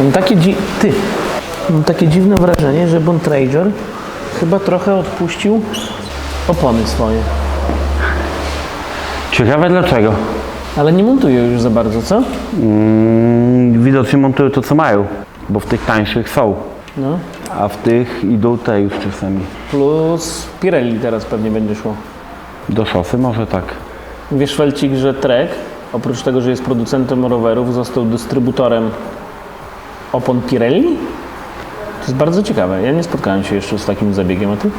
Mam takie dzi... Ty! Mam takie dziwne wrażenie, że Bontrager chyba trochę odpuścił opony swoje. Ciekawe dlaczego. Ale nie montuje już za bardzo, co? Mm, widocznie montują to co mają, bo w tych tańszych są, No. a w tych idą te już czasami. Plus Pirelli teraz pewnie będzie szło. Do szosy może tak. Wiesz, Felcik, że Trek, oprócz tego, że jest producentem rowerów, został dystrybutorem opon Pirelli? To jest bardzo ciekawe. Ja nie spotkałem się jeszcze z takim zabiegiem, a ty?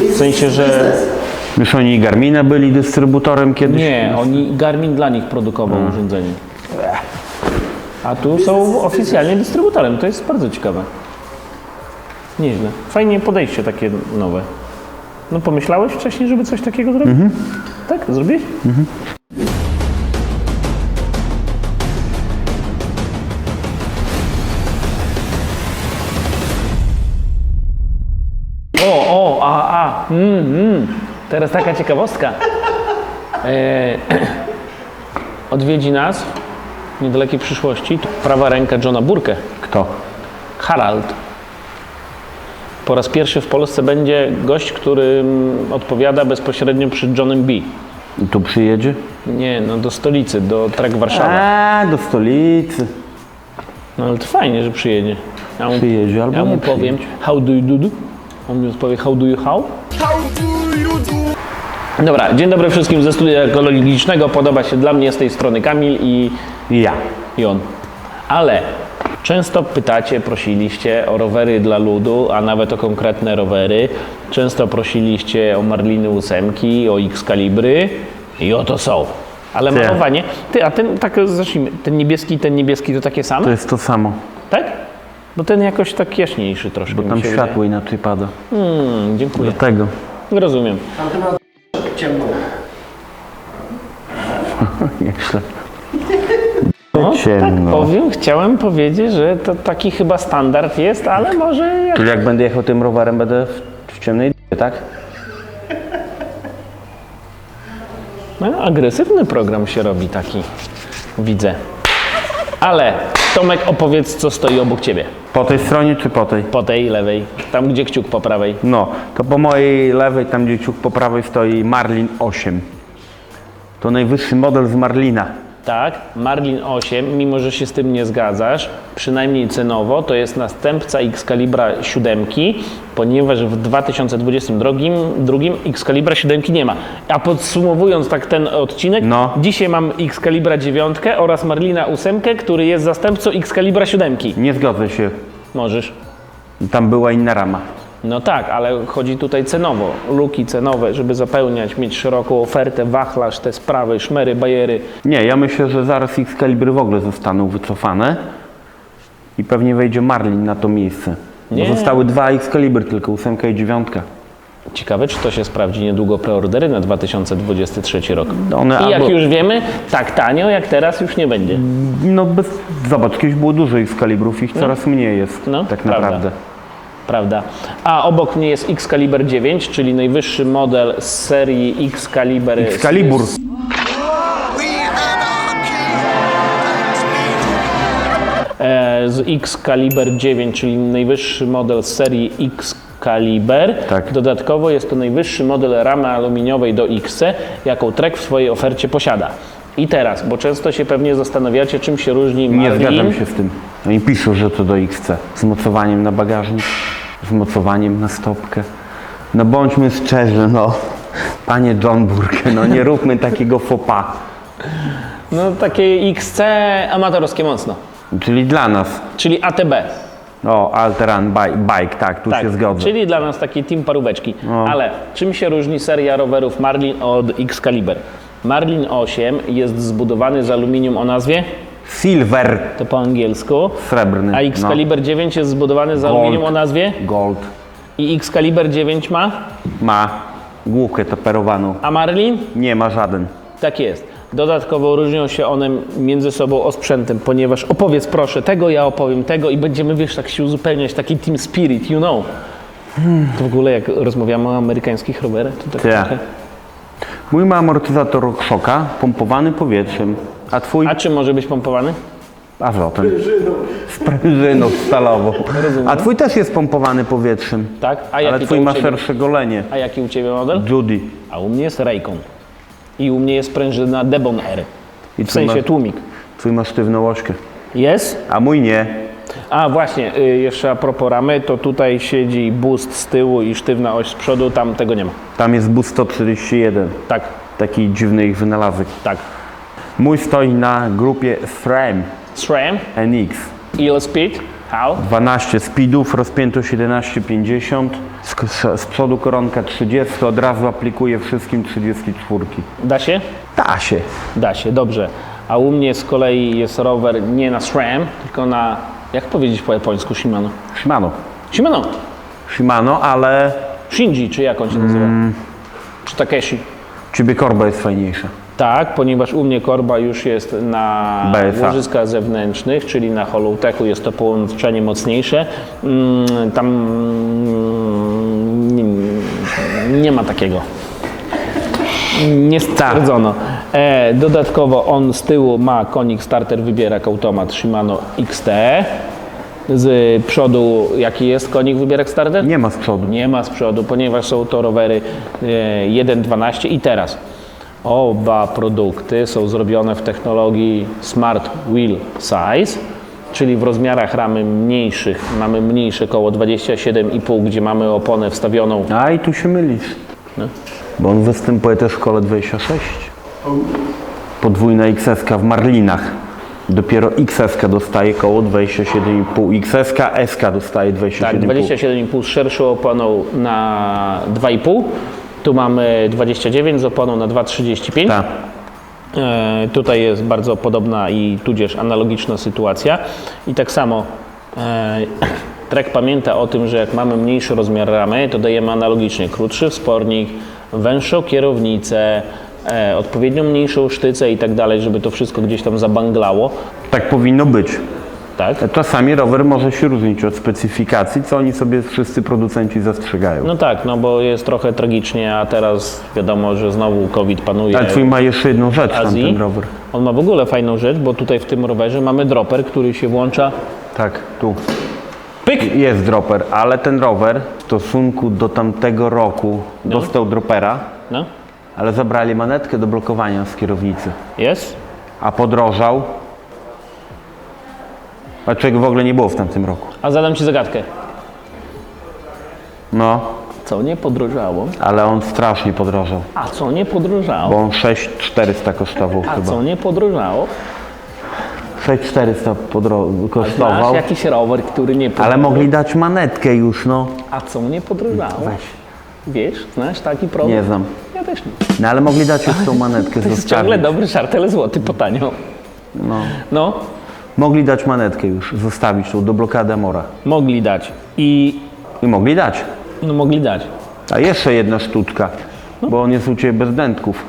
W sensie, że... Już oni Garmina byli dystrybutorem kiedyś? Nie, oni, Garmin dla nich produkował urządzenie. A tu są oficjalnie dystrybutorem. To jest bardzo ciekawe. Nieźle. Fajnie podejście takie nowe. No pomyślałeś wcześniej, żeby coś takiego zrobić? Tak? Zrobiłeś? Mm, mm. Teraz taka ciekawostka. E, odwiedzi nas w niedalekiej przyszłości prawa ręka Johna Burke, Kto? Harald. Po raz pierwszy w Polsce będzie gość, który odpowiada bezpośrednio przed Johnem B. I tu przyjedzie? Nie, no do stolicy, do Trek Warszawa. A, do stolicy. No ale to fajnie, że przyjedzie. Ja mu, Przyjedzie albo ja mu nie powiem, how do you do? On mi odpowie, how do you how? Dobra, dzień dobry wszystkim ze studia ekologicznego. Podoba się dla mnie z tej strony Kamil i ja. i on. Ale często pytacie, prosiliście o rowery dla ludu, a nawet o konkretne rowery. Często prosiliście o Marliny ósemki, o X-kalibry i oto są. Ale malowanie. Ty, a ten, tak zacznijmy, ten niebieski, ten niebieski to takie same? To jest to samo. Tak? Bo ten jakoś tak jaśniejszy troszkę Bo mi tam się światło inaczej pada. wydaje. Hmm, dziękuję. Dlatego. Rozumiem. Jak śle. No, tak Ciemno. powiem, chciałem powiedzieć, że to taki chyba standard jest, ale może jak Czyli jak będę jechał tym rowerem, będę w, w ciemnej d***ie, tak? No, agresywny program się robi taki, widzę. Ale Tomek, opowiedz, co stoi obok ciebie. Po tej stronie czy po tej? Po tej lewej, tam gdzie kciuk po prawej. No, to po mojej lewej, tam gdzie ciuk po prawej stoi Marlin 8. To najwyższy model z Marlina. Tak, Marlin 8, mimo że się z tym nie zgadzasz, przynajmniej cenowo, to jest następca Excalibra 7, ponieważ w 2022 drugim Excalibra 7 nie ma. A podsumowując tak ten odcinek, No. dzisiaj mam Excalibra 9 oraz Marlina 8, który jest zastępcą Excalibra 7. Nie zgodzę się. Możesz. Tam była inna rama. No tak, ale chodzi tutaj cenowo, luki cenowe, żeby zapełniać, mieć szeroką ofertę, wachlarz, te sprawy, szmery, bajery. Nie, ja myślę, że zaraz X-Calibry w ogóle zostaną wycofane i pewnie wejdzie Marlin na to miejsce. Nie. Bo zostały dwa tylko 8 i 9. Ciekawe, czy to się sprawdzi niedługo preordery na 2023 rok. One I jak albo- już wiemy, tak tanio jak teraz już nie będzie. No bez... zobacz, kiedyś było dużo X-Calibrów, ich coraz mniej jest No, tak prawda. naprawdę. Prawda. A obok mnie jest Excalibur 9, czyli najwyższy model z serii Excalibur. Excalibur. E, z Excalibur 9, czyli najwyższy model z serii Excalibur. Tak. Dodatkowo jest to najwyższy model ramy aluminiowej do X, jaką Trek w swojej ofercie posiada. I teraz, bo często się pewnie zastanawiacie, czym się różni Nie Marlin. zgadzam się z tym. Oni piszą, że to do XC. Z mocowaniem na bagażnik, z mocowaniem na stopkę. No bądźmy szczerzy, no. Panie John Burke, no nie róbmy takiego pas. No takie XC amatorskie mocno, Czyli dla nas. czyli ATB. O, Alteran bike, bike tak, tu Tak, się zgodzę. czyli dla nas taki team paróweczki. No. Ale czym się różni seria rowerów Marlin od Excalibur? Marlin 8 jest zbudowany z aluminium o nazwie, Silver, to po angielsku, srebrny. a Excalibur 9 jest zbudowany z aluminium o nazwie No, gold. i Excalibur 9 ma, Ma główkę taperowaną. a Marlin? Nie ma żaden. Tak jest. Dodatkowo różnią się one między sobą osprzętem, ponieważ opowiedz proszę tego, ja opowiem tego i będziemy, wiesz, tak się uzupełniać, taki team spirit, you know. To w ogóle jak rozmawiamy o amerykańskich rowerach, to tak Tak. trochę... Mój ma amortyzator szoka pompowany powietrzem, a twój A czym może być pompowany? azotem. Z prężyną stalową. A twój też jest pompowany powietrzem. Tak? A Ale jaki twój to u ma ciebie? szersze golenie. A jaki u Ciebie model? Judy. A u mnie jest Raycon. I u mnie jest prężyna Debon R. I W twój sensie ma, tłumik. twój ma sztywną łożkę. Jest? A mój nie. A właśnie, y, jeszcze a propos ramy, to tutaj siedzi boost z tyłu i sztywna oś z przodu, tam tego nie ma. Tam jest bus 141. Tak, Taki dziwny ich wynalazek. tak. Mój stoi na grupie SRAM SRAM, NX. ile speed, how? 12 speedów, rozpiętość 11,50. Z, z przodu koronka 30, od razu aplikuje wszystkim 34. Da się? Da się. Da się, dobrze. A u mnie z kolei jest rower nie na SRAM, tylko na, jak powiedzieć po japońsku, Shimano. Shimano. Shimano, Shimano, ale Shinji, czy jak on się nazywa? Czy Takeshi? ciebie korba jest fajniejsza. Tak, ponieważ u mnie korba już jest na BSA. łożyskach zewnętrznych, czyli na Hollowtechu jest to połączenie mocniejsze. Mm, Tam mm, nie, nie ma takiego. Nie stwierdzono. E, dodatkowo on z tyłu ma konik starter wybierak automat Shimano XT. Z przodu jaki jest konik wybierak starter? Nie ma z przodu. Nie ma z przodu, ponieważ są to rowery e, 1.12 i teraz oba produkty są zrobione w technologii Smart Wheel Size, czyli w rozmiarach ramy mniejszych mamy mniejsze koło 27,5, gdzie mamy oponę wstawioną. A i tu się mylisz. No. Bo on występuje też w szkole 26. Podwójna XS w Marlinach. Dopiero XS dostaje koło 27,5. XS, SK dostaje 27,5. Tak, 27,5 z szerszą oponą na 2,5. Tu mamy 29 z oponą na 2,35. Tak. E, Tutaj jest bardzo podobna i tudzież analogiczna sytuacja. I tak samo e, Trek pamięta o tym, że jak mamy mniejszy rozmiar ramy, to dajemy analogicznie krótszy wspornik, węższą kierownicę, e, odpowiednio mniejszą sztycę i tak dalej, żeby to wszystko gdzieś tam zabanglało. Tak powinno być. Tak? Czasami rower może się różnić od specyfikacji, co oni sobie wszyscy producenci zastrzegają. No tak, no bo jest trochę tragicznie, a teraz wiadomo, że znowu COVID panuje. Ale twój ma jeszcze jedną rzecz, Azji. ten rower. On ma w ogóle fajną rzecz, bo tutaj w tym rowerze mamy dropper, który się włącza. Tak, tu. Pyk! Jest dropper, ale ten rower w stosunku do tamtego roku dostał dropera, No, ale zabrali manetkę do blokowania z kierownicy. jest. A podrożał. A czego w ogóle nie było w tamtym roku. A zadam Ci zagadkę. No, Co nie podrożało? ale on strasznie podrożał. A co nie podrożało? Bo on 6400 kosztował A chyba. co nie podrożało? 6400 podro- Znasz kosztował. jakiś rower, który nie podrożał? Ale mogli dać manetkę już, no. A co nie podrożało? Weź. Wiesz, znasz taki problem? Nie znam. Ja też nie. No ale mogli dać już tą manetkę To jest zostawić. ciągle dobry żart, ale złoty po tanio. No. No, Mogli dać manetkę już, zostawić tą do blokady Amora. mogli dać. I I mogli dać. no mogli dać. A jeszcze jedna sztuczka, bo on jest u Ciebie bez dętków.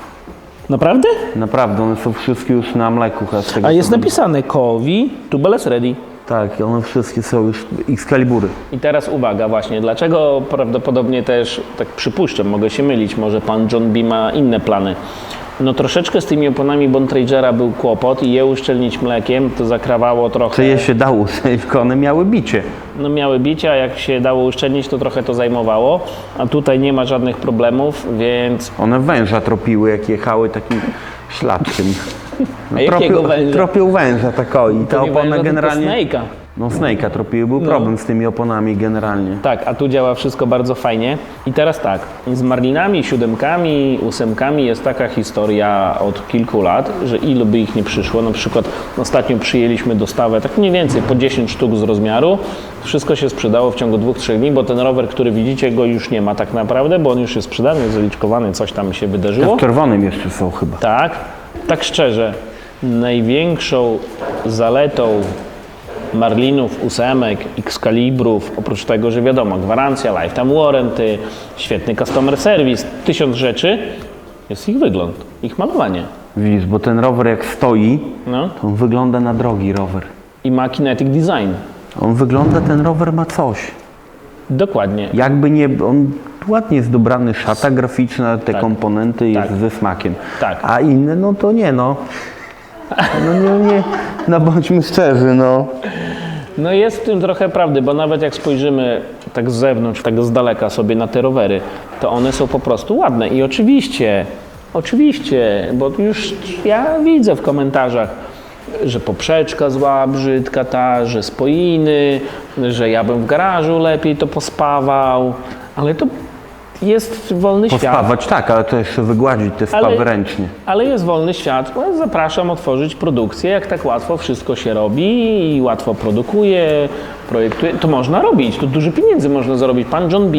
Naprawdę? Naprawdę, one są wszystkie już na mleku. chyba Z tego A co jest napisane Kowi, tubeless ready. Tak, one wszystkie są już Excalibury. I teraz uwaga właśnie, dlaczego prawdopodobnie też, tak przypuszczam, mogę się mylić, może pan John B ma inne plany. No troszeczkę z tymi oponami Bontragera był kłopot i je uszczelnić mlekiem, to zakrawało trochę. Czy je się dało, tylko one miały bicie. No miały bicia, jak się dało uszczelnić, to trochę to zajmowało, a tutaj nie ma żadnych problemów, więc... One węża tropiły, jak jechały takim szlaczkiem. No, jakiego węża? Tropił węża, tak o. I ta opona węża, generalnie... Snake'a. No Snake'a tropiły, był problem z tymi oponami generalnie. Tak, a tu działa wszystko bardzo fajnie. I teraz tak, z Marlinami, siódemkami, ósemkami jest taka historia od kilku lat, że ilu by ich nie przyszło. Na przykład ostatnio przyjęliśmy dostawę tak mniej więcej po 10 sztuk z rozmiaru. Wszystko się sprzedało w ciągu dwóch, trzech dni, bo ten rower, który widzicie, go już nie ma tak naprawdę, bo on już jest sprzedany, zaliczkowany, coś tam się wydarzyło. W czerwonym jeszcze są chyba. Tak, tak szczerze, największą zaletą Marlinów, ósemek, X-Kalibrów, oprócz tego, że wiadomo, gwarancja, lifetime warranty, świetny customer service, tysiąc rzeczy, jest ich wygląd, ich malowanie. Widzisz, bo ten rower jak stoi, No. to on wygląda na drogi rower. I ma kinetic design. On wygląda, ten rower ma coś. Dokładnie. Jakby nie, on ładnie jest dobrany, szata graficzna, te Tak. komponenty jest Tak. ze smakiem. Tak. A inne, no to nie, no. No nie, nie, no bądźmy szczerzy, no. No jest w tym trochę prawdy, bo nawet jak spojrzymy tak z zewnątrz, tak z daleka sobie na te rowery, to one są po prostu ładne. I oczywiście, oczywiście, bo już ja widzę w komentarzach, że poprzeczka zła, brzydka ta, że spoiny, że ja bym w garażu lepiej to pospawał, ale to jest wolny świat. Pospawać tak, ale to jeszcze wygładzić te Ale- spawy ręcznie. Ale jest wolny świat. Zapraszam otworzyć produkcję, jak tak łatwo wszystko się robi i łatwo produkuje, projektuje. To można robić, tu dużo pieniędzy można zarobić. Pan John B.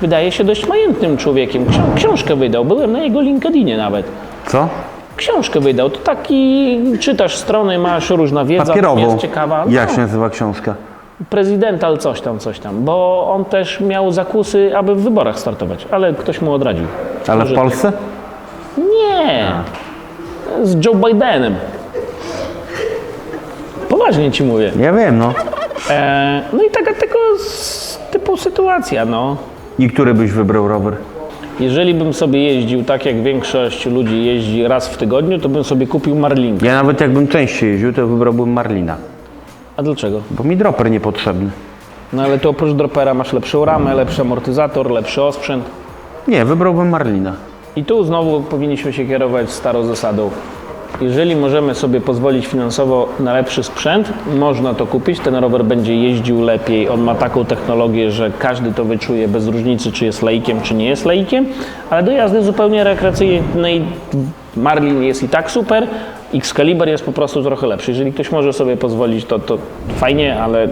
wydaje się dość majętnym człowiekiem. Ksią- książkę wydał, byłem na jego LinkedInie nawet. Co? Książkę wydał, to taki, czytasz strony, masz różna wiedza, Papierową. jest ciekawa. Jak No, się nazywa książka? Prezydental coś tam, coś tam, bo on też miał zakusy, aby w wyborach startować, ale ktoś mu odradził. Ale w Polsce? Nie. Z Joe Bidenem. Poważnie ci mówię. Ja wiem, no. E, no i taka tego z typu sytuacja, no. I który byś wybrał rower? Jeżeli bym sobie jeździł tak, jak większość ludzi jeździ raz w tygodniu, to bym sobie kupił Marlinkę. Ja nawet jakbym częściej jeździł, to wybrałbym Marlina. A dlaczego? Bo mi dropper niepotrzebny. No ale to oprócz dropera masz lepszą ramę, lepszy amortyzator, lepszy osprzęt. Nie, wybrałbym Marlina. I tu znowu powinniśmy się kierować starą zasadą. Jeżeli możemy sobie pozwolić finansowo na lepszy sprzęt, można to kupić. Ten rower będzie jeździł lepiej. On ma taką technologię, że każdy to wyczuje bez różnicy, czy jest laikiem, czy nie jest laikiem. Ale do jazdy zupełnie rekreacyjnej Marlin jest i tak super. Excalibur jest po prostu trochę lepszy. Jeżeli ktoś może sobie pozwolić, to, to fajnie, ale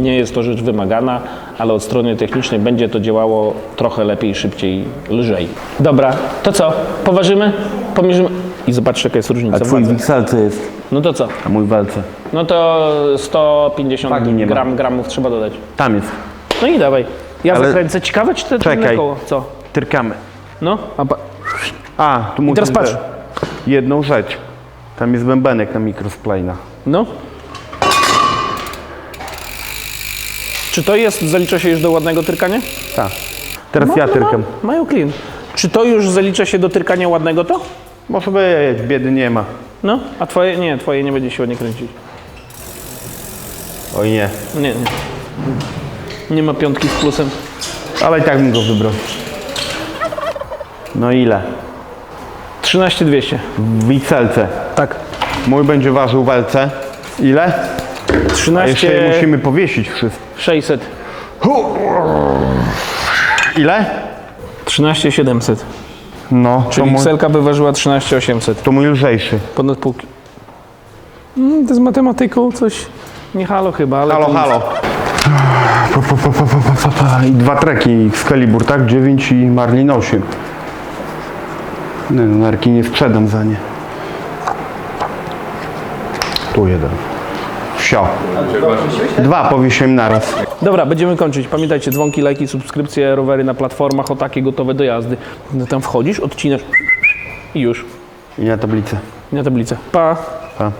nie jest to rzecz wymagana, ale od strony technicznej będzie to działało trochę lepiej, szybciej, lżej. Dobra, to co? Poważymy? Pomierzymy? I zobaczcie, jaka jest różnica A w twój wadze. jest? No to co? A mój walce? No to 150 Wagi nie ma. gram, gramów trzeba dodać. Tam jest. No i dawaj. Ja Ale- zakręcę. Ciekawe, czy te tylne Czekaj. koło. Co? Tyrkamy. No? A pa- A, tu musisz teraz patrz. te- Jedną rzecz. Tam jest bębenek na mikrosplajna. no? Czy to jest, zalicza się już do ładnego tyrkania? Tak. Teraz ja tyrkam. Ma, mają clean. Czy to już zalicza się do tyrkania ładnego to? Może być, biedy nie ma. No? A twoje? Nie, twoje nie będzie się ładnie kręcić. Oj nie. Nie, nie. Nie ma piątki z plusem. Ale i tak bym go wybrał. No ile? 13200. W XL-ce. Tak. Mój będzie ważył w LC. Ile? A 13 jeszcze je musimy powiesić wszystko. 600. Ile? 13 700. No, to Czyli mój, XL by ważyła 13 800. to mój lżejszy. Ponad pół. ki- Mm, to z matematyką coś nie halo chyba, ale. Halo, to- halo. Pa, pa, pa, pa, pa, pa, pa. I dwa treki Excalibur, tak? 9 i Marlin 8. Nie, no, nerki nie sprzedam za nie. Tu jeden. Wsio. Dwa powiesiłem naraz. Dobra, będziemy kończyć. Pamiętajcie, dzwonki, lajki, subskrypcje, rowery na platformach, o takie gotowe do jazdy. No tam wchodzisz, odcinasz i już. I na tablicę. I Na tablicę. Pa. Pa.